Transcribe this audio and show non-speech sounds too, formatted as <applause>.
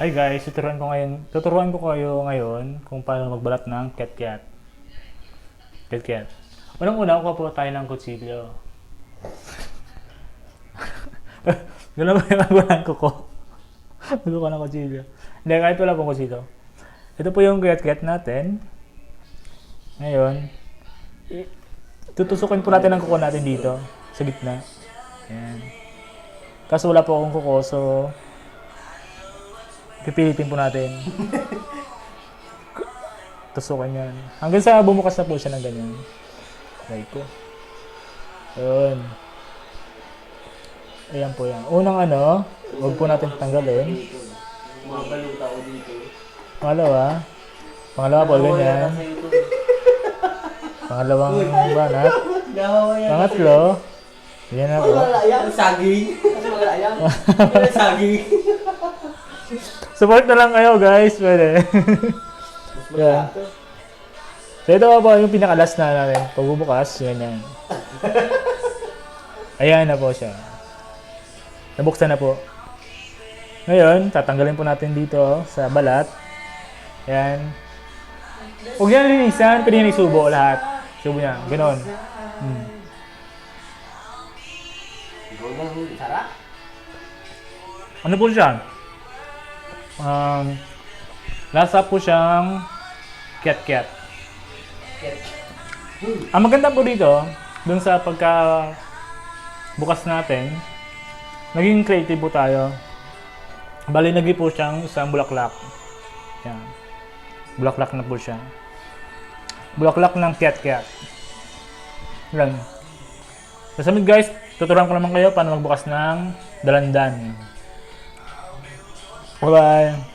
Ay guys, tuturuan ko ngayon, tuturuan ko kayo ngayon kung paano magbalat ng cat-cat. Cat-cat. Unang-una, kuha po tayo ng kutsilyo. <laughs> Ganun ba yung magulang ko ko? Magkuha ng kutsilyo. Hindi, kahit wala pong kutsilyo. Ito po yung cat-cat natin. Ngayon, tutusukin po natin ang kuko natin dito, sa gitna. Ayan. Kaso wala po akong kuko, so pipilitin po natin. Tusukan yan. Hanggang sa bumukas na po siya ng ganyan. Try ko. Ayun. Ayan po yan. Unang ano, huwag po natin tanggalin. Mga baluta ko dito. Pangalawa. Pangalawa po, ganyan. Pangalawang banat. Pangatlo. Yan na po. Saging. Saging? <laughs> Support na lang kayo guys. Pwede. Yeah. So ito po yung pinakalas na natin. Pagbubukas, ganyan. Ayan na po siya. Nabuksan na po. Ngayon, tatanggalin po natin dito sa balat. Ayan. Huwag yan linisan, pwede yan isubo lahat. Subo niya, ganon. Hmm. Ano po siya? Um, lasa po siyang cat-cat. Ang maganda po dito, dun sa pagka bukas natin, naging creative po tayo. Bali, naging po siyang isang bulaklak. Yan. Bulaklak na po siya. Bulaklak ng cat-cat. Yan. So, sa mid guys, tuturuan ko naman kayo paano magbukas ng dalandan. Bye.